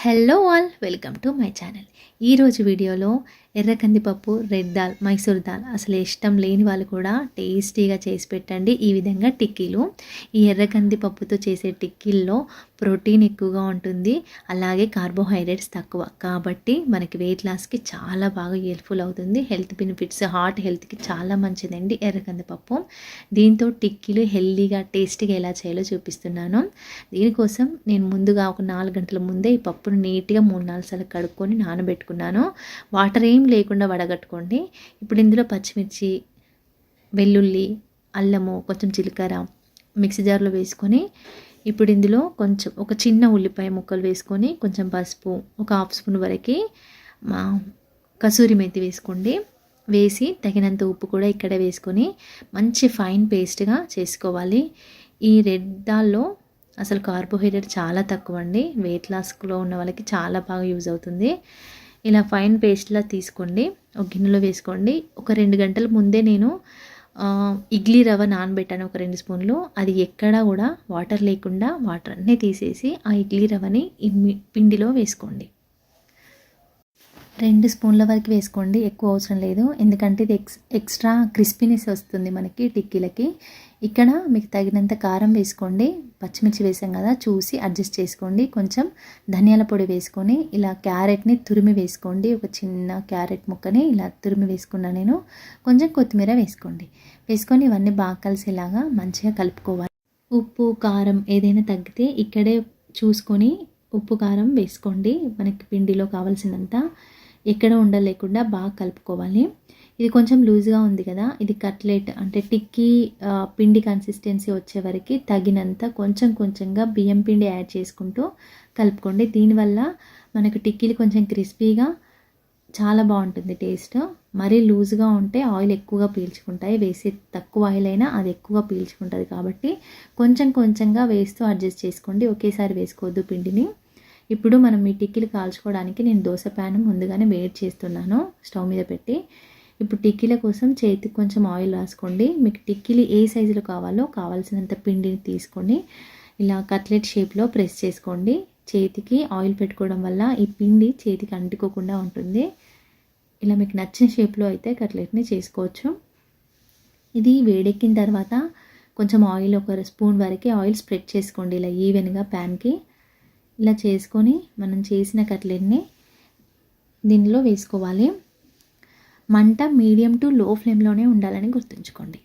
Hello all welcome to my channel ఈరోజు వీడియోలో ఎర్ర కందిపప్పు రెడ్ దాల్ మైసూర్ దాల్ అసలు ఇష్టం లేని వాళ్ళు కూడా టేస్టీగా చేసి పెట్టండి ఈ విధంగా టిక్కీలు. ఈ ఎర్ర కందిపప్పుతో చేసే టిక్కీల్లో ప్రోటీన్ ఎక్కువగా ఉంటుంది. అలాగే కార్బోహైడ్రేట్స్ తక్కువ. కాబట్టి మనకి వెయిట్ లాస్కి చాలా బాగా హెల్ప్ఫుల్ అవుతుంది. హెల్త్ బెనిఫిట్స్ హార్ట్ హెల్త్కి చాలా మంచిదండి ఎర్ర కందిపప్పు దీంతో టిక్కీలు హెల్దీగా టేస్టీగా ఎలా చేయాలో చూపిస్తున్నాను. దీనికోసం నేను ముందుగా ఒక నాలుగు గంటల ముందే ఈ పప్పును నీట్గా మూడు నాలుగు సార్లు కడుక్కొని నానబెట్టుకున్నాను. వాటర్ ఏం లేకుండా వడగట్టుకోండి. ఇప్పుడు ఇందులో పచ్చిమిర్చి వెల్లుల్లి అల్లము కొంచెం జీలకర్ర మిక్సీ జార్లో వేసుకొని ఇప్పుడు ఇందులో కొంచెం ఒక చిన్న ఉల్లిపాయ ముక్కలు వేసుకొని కొంచెం పసుపు ఒక హాఫ్ స్పూన్ వరకు మా కసూరి మెత్తి వేసుకోండి. వేసి తగినంత ఉప్పు కూడా ఇక్కడ వేసుకొని మంచి ఫైన్ పేస్ట్గా చేసుకోవాలి. ఈ రెడ్ దాల్లో అసలు కార్బోహైడ్రేట్ చాలా తక్కువ అండి వెయిట్ లాస్లో ఉన్న వాళ్ళకి చాలా బాగా యూజ్ అవుతుంది. ఇలా ఫైన్ పేస్ట్లా తీసుకోండి. ఒక గిన్నెలో వేసుకోండి. ఒక రెండు గంటల ముందే నేను ఇడ్లీ రవ్వ నానబెట్టాను ఒక రెండు స్పూన్లు. అది ఎక్కడా కూడా వాటర్ లేకుండా వాటర్ అన్నీ తీసేసి ఆ ఇడ్లీ రవ్వని పిండిలో వేసుకోండి. రెండు స్పూన్ల వరకు వేసుకోండి ఎక్కువ అవసరం లేదు. ఎందుకంటే ఇది ఎక్స్ ఎక్స్ట్రా క్రిస్పీనెస్ వస్తుంది మనకి టిక్కీలకి. ఇక్కడ మీకు తగినంత కారం వేసుకోండి. పచ్చిమిర్చి వేసాం కదా చూసి అడ్జస్ట్ చేసుకోండి. కొంచెం ధనియాల పొడి వేసుకొని ఇలా క్యారెట్ని తురిమి వేసుకోండి. ఒక చిన్న క్యారెట్ ముక్కని ఇలా తురిమి వేసుకున్నా నేను. కొంచెం కొత్తిమీర వేసుకోండి. వేసుకొని ఇవన్నీ బాగా కలిసేలాగా మంచిగా కలుపుకోవాలి. ఉప్పు కారం ఏదైనా తగ్గితే ఇక్కడే చూసుకొని ఉప్పు కారం వేసుకోండి. మనకి పిండిలో కావాల్సినంత ఎక్కడ ఉండలేకుండా బాగా కలుపుకోవాలి. ఇది కొంచెం లూజ్గా ఉంది కదా? ఇది కట్లెట్ అంటే టిక్కీ పిండి కన్సిస్టెన్సీ వచ్చే వరకు తగినంత కొంచెం కొంచెంగా బియ్యం పిండి యాడ్ చేసుకుంటూ కలుపుకోండి. దీనివల్ల మనకు టిక్కీలు కొంచెం క్రిస్పీగా చాలా బాగుంటుంది టేస్ట్. మరీ లూజ్గా ఉంటే ఆయిల్ ఎక్కువగా పీల్చుకుంటాయి. వేసే తక్కువ ఆయిల్ అయినా అది ఎక్కువగా పీల్చుకుంటుంది కాబట్టి కొంచెం కొంచెంగా వేస్తూ అడ్జస్ట్ చేసుకోండి. ఒకేసారి వేసుకోవద్దు పిండిని. ఇప్పుడు మనం ఈ టిక్కీలు కాల్చుకోవడానికి నేను దోశ ప్యాన్ ముందుగానే వేడి చేస్తున్నాను. స్టవ్ మీద పెట్టి ఇప్పుడు టిక్కీల కోసం చేతికి కొంచెం ఆయిల్ రాసుకోండి. మీకు టిక్కీలు ఏ సైజులో కావాలో కావాల్సినంత పిండిని తీసుకొని ఇలా కట్లెట్ షేప్లో ప్రెస్ చేసుకోండి. చేతికి ఆయిల్ పెట్టుకోవడం వల్ల ఈ పిండి చేతికి అంటుకోకుండా ఉంటుంది. ఇలా మీకు నచ్చిన షేప్లో అయితే కట్లెట్ని చేసుకోవచ్చు. ఇది వేడెక్కిన తర్వాత కొంచెం ఆయిల్ ఒక స్పూన్ వరకు ఆయిల్ స్ప్రెడ్ చేసుకోండి ఇలా ఈవెన్గా ప్యాన్కి. ఇలా చేసుకొని మనం చేసిన కట్లెట్ని దీనిలో వేసుకోవాలి. మంట మీడియం టు లో ఫ్లేమ్లోనే ఉండాలని గుర్తుంచుకోండి.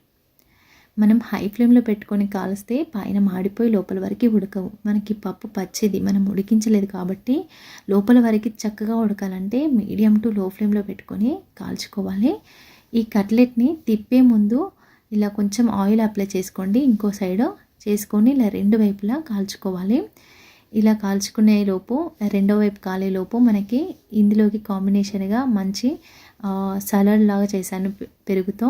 మనం హై ఫ్లేమ్లో పెట్టుకొని కాలుస్తే పైన మాడిపోయి లోపల వరకు ఉడకవు. మనకి పప్పు పచ్చేది మనం ఉడికించలేదు కాబట్టి లోపల వరకు చక్కగా ఉడకాలంటే మీడియం టు లో ఫ్లేమ్లో పెట్టుకొని కాల్చుకోవాలి. ఈ కట్లెట్ని తిప్పే ముందు ఇలా కొంచెం ఆయిల్ అప్లై చేసుకోండి. ఇంకో సైడ్ చేసుకొని ఇలా రెండు వైపులా కాల్చుకోవాలి. ఇలా కాల్చుకునే లోపు రెండో వైపు కాలే లోపు మనకి ఇందులోకి కాంబినేషన్గా మంచి సలాడ్ లాగా చేశాను పెరుగుతో.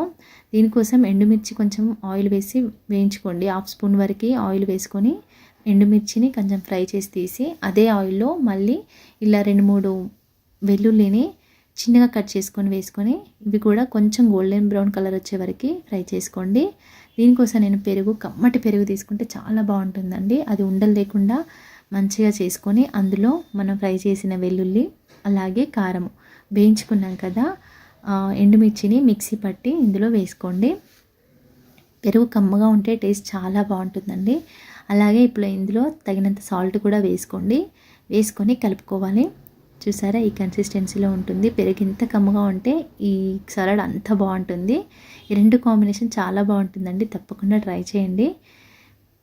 దీనికోసం ఎండుమిర్చి కొంచెం ఆయిల్ వేసి వేయించుకోండి. హాఫ్ స్పూన్ వరకు ఆయిల్ వేసుకొని ఎండుమిర్చిని కొంచెం ఫ్రై చేసి తీసి అదే ఆయిల్లో మళ్ళీ ఇలా రెండు మూడు వెల్లుల్లిని చిన్నగా కట్ చేసుకొని వేసుకొని ఇవి కూడా కొంచెం గోల్డెన్ బ్రౌన్ కలర్ వచ్చే వరకు ఫ్రై చేసుకోండి. దీనికోసం నేను పెరుగు కమ్మటి పెరుగు తీసుకుంటే చాలా బాగుంటుందండి. అది ఉండలు లేకుండా మంచిగా చేసుకొని అందులో మనం ఫ్రై చేసిన వెల్లుల్లి అలాగే కారం వేయించుకున్నాం కదా ఎండుమిర్చిని మిక్సీ పట్టి ఇందులో వేసుకోండి. పెరుగు కమ్మగా ఉంటే టేస్ట్ చాలా బాగుంటుందండి. అలాగే ఇప్పుడు ఇందులో తగినంత సాల్ట్ కూడా వేసుకోండి. వేసుకొని కలుపుకోవాలి. చూసారా ఈ కన్సిస్టెన్సీలో ఉంటుంది. పెరుగు ఇంత కమ్మగా ఉంటే ఈ సలాడ్ అంత బాగుంటుంది. ఈ రెండు కాంబినేషన్ చాలా బాగుంటుందండి. తప్పకుండా ట్రై చేయండి.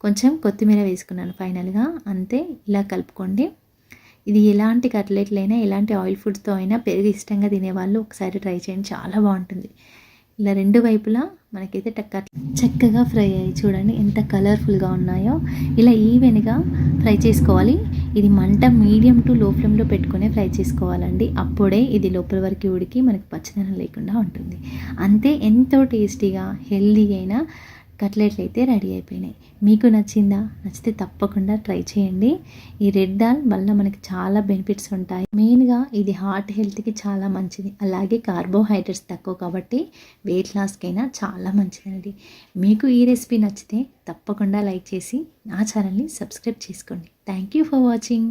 కొంచెం కొత్తిమీర వేసుకున్నాను ఫైనల్గా. అంతే ఇలా కలుపుకోండి. ఇది ఎలాంటి కట్లెట్లైనా ఎలాంటి ఆయిల్ ఫుడ్స్తో అయినా పెరుగు ఇష్టంగా తినేవాళ్ళు ఒకసారి ట్రై చేయండి. చాలా బాగుంటుంది. ఇలా రెండు వైపులా మనకైతే టక్క చక్కగా ఫ్రై అయ్యి చూడండి ఎంత కలర్ఫుల్గా ఉన్నాయో. ఇలా ఈవెన్గా ఫ్రై చేసుకోవాలి. ఇది మంట మీడియం టు లో ఫ్లేమ్లో పెట్టుకునే ఫ్రై చేసుకోవాలండి. అప్పుడే ఇది లోపల వరకు ఉడికి మనకి పచ్చదనం లేకుండా ఉంటుంది. అంతే ఎంతో టేస్టీగా హెల్దీ అయినా కట్లెట్లు అయితే రెడీ అయిపోయినాయి. మీకు నచ్చిందా? నచ్చితే తప్పకుండా ట్రై చేయండి. ఈ రెడ్ దాల్ వల్ల మనకి చాలా బెనిఫిట్స్ ఉంటాయి. మెయిన్గా ఇది హార్ట్ హెల్త్కి చాలా మంచిది. అలాగే కార్బోహైడ్రేట్స్ తక్కువ కాబట్టి వెయిట్ లాస్కైనా చాలా మంచిదండి. మీకు ఈ రెసిపీ నచ్చితే తప్పకుండా లైక్ చేసి నా ఛానల్ని సబ్స్క్రైబ్ చేసుకోండి. Thank you for watching.